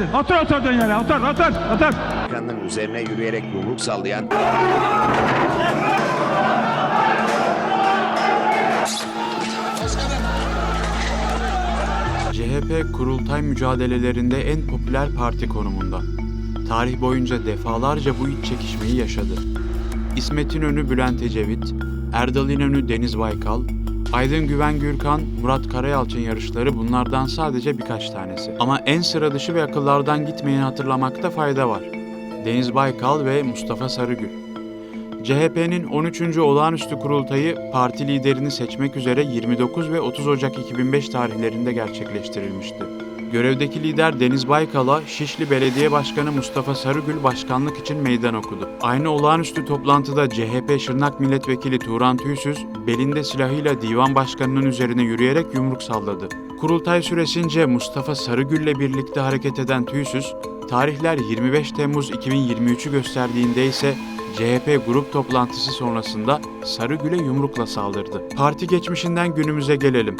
Otur oturduğun yere otur otur otur. Bakanın üzerine yürüyerek yumruk sallayan CHP kurultay mücadelelerinde en popüler parti konumunda. Tarih boyunca defalarca bu iç çekişmeyi yaşadı. İsmet İnönü Bülent Ecevit, Erdal İnönü Deniz Baykal, Aydın Güven Gürkan, Murat Karayalçın yarışları bunlardan sadece birkaç tanesi. Ama en sıra dışı ve akıllardan gitmeyeni hatırlamakta fayda var. Deniz Baykal ve Mustafa Sarıgül. CHP'nin 13. olağanüstü kurultayı parti liderini seçmek üzere 29 ve 30 Ocak 2005 tarihlerinde gerçekleştirilmişti. Görevdeki lider Deniz Baykal'a Şişli Belediye Başkanı Mustafa Sarıgül başkanlık için meydan okudu. Aynı olağanüstü toplantıda CHP Şırnak Milletvekili Turan Tüysüz, belinde silahıyla divan başkanının üzerine yürüyerek yumruk salladı. Kurultay süresince Mustafa Sarıgül'le birlikte hareket eden Tüysüz, tarihler 25 Temmuz 2023'ü gösterdiğinde ise CHP grup toplantısı sonrasında Sarıgül'e yumrukla saldırdı. Parti geçmişinden günümüze gelelim.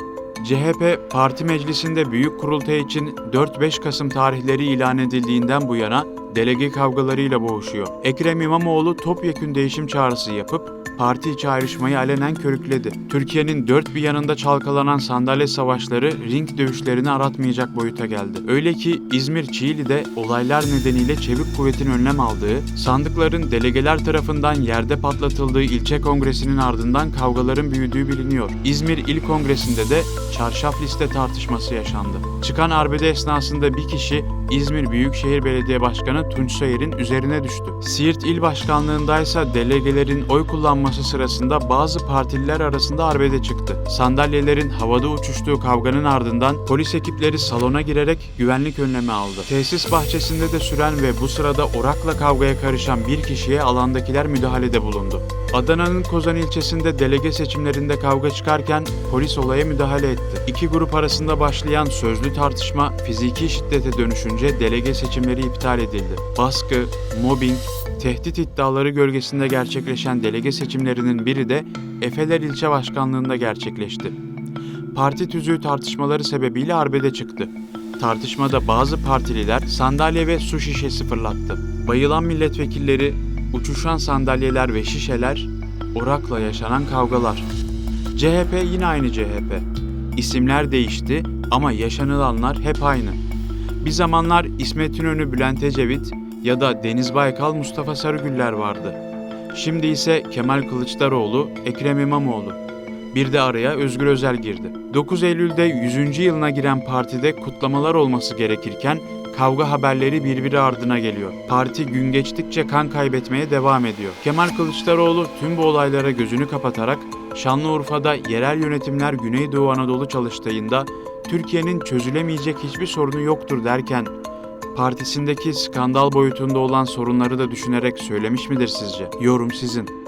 CHP parti meclisinde büyük kurultay için 4-5 Kasım tarihleri ilan edildiğinden bu yana delege kavgalarıyla boğuşuyor. Ekrem İmamoğlu topyekün değişim çağrısı yapıp parti içi ayrışmayı alenen körükledi. Türkiye'nin dört bir yanında çalkalanan sandalye savaşları ring dövüşlerini aratmayacak boyuta geldi. Öyle ki İzmir Çiğli'de olaylar nedeniyle çevik kuvvetin önlem aldığı, sandıkların delegeler tarafından yerde patlatıldığı ilçe kongresinin ardından kavgaların büyüdüğü biliniyor. İzmir İl Kongresi'nde de çarşaf liste tartışması yaşandı. Çıkan arbede esnasında bir kişi İzmir Büyükşehir Belediye Başkanı Tunç Sayır'ın üzerine düştü. Siirt İl Başkanlığındaysa delegelerin oy kullanması sırasında bazı partililer arasında arbede çıktı. Sandalyelerin havada uçuştuğu kavganın ardından polis ekipleri salona girerek güvenlik önlemi aldı. Tesis bahçesinde de süren ve bu sırada orakla kavgaya karışan bir kişiye alandakiler müdahalede bulundu. Adana'nın Kozan ilçesinde delege seçimlerinde kavga çıkarken polis olaya müdahale etti. İki grup arasında başlayan sözlü tartışma fiziki şiddete dönüşünce delege seçimleri iptal edildi. Baskı, mobbing, tehdit iddiaları gölgesinde gerçekleşen delege seçimlerinin biri de Efeler ilçe başkanlığında gerçekleşti. Parti tüzüğü tartışmaları sebebiyle arbede çıktı. Tartışmada bazı partililer sandalye ve su şişesi fırlattı. Bayılan milletvekilleri, uçuşan sandalyeler ve şişeler, orakla yaşanan kavgalar. CHP yine aynı CHP. İsimler değişti ama yaşanılanlar hep aynı. Bir zamanlar İsmet İnönü Bülent Ecevit ya da Deniz Baykal Mustafa Sarıgüller vardı. Şimdi ise Kemal Kılıçdaroğlu, Ekrem İmamoğlu. Bir de araya Özgür Özel girdi. 9 Eylül'de 100. yılına giren partide kutlamalar olması gerekirken kavga haberleri birbiri ardına geliyor. Parti gün geçtikçe kan kaybetmeye devam ediyor. Kemal Kılıçdaroğlu tüm bu olaylara gözünü kapatarak Şanlıurfa'da yerel yönetimler Güneydoğu Anadolu çalıştayında Türkiye'nin çözülemeyecek hiçbir sorunu yoktur derken partisindeki skandal boyutunda olan sorunları da düşünerek söylemiş midir sizce? Yorum sizin.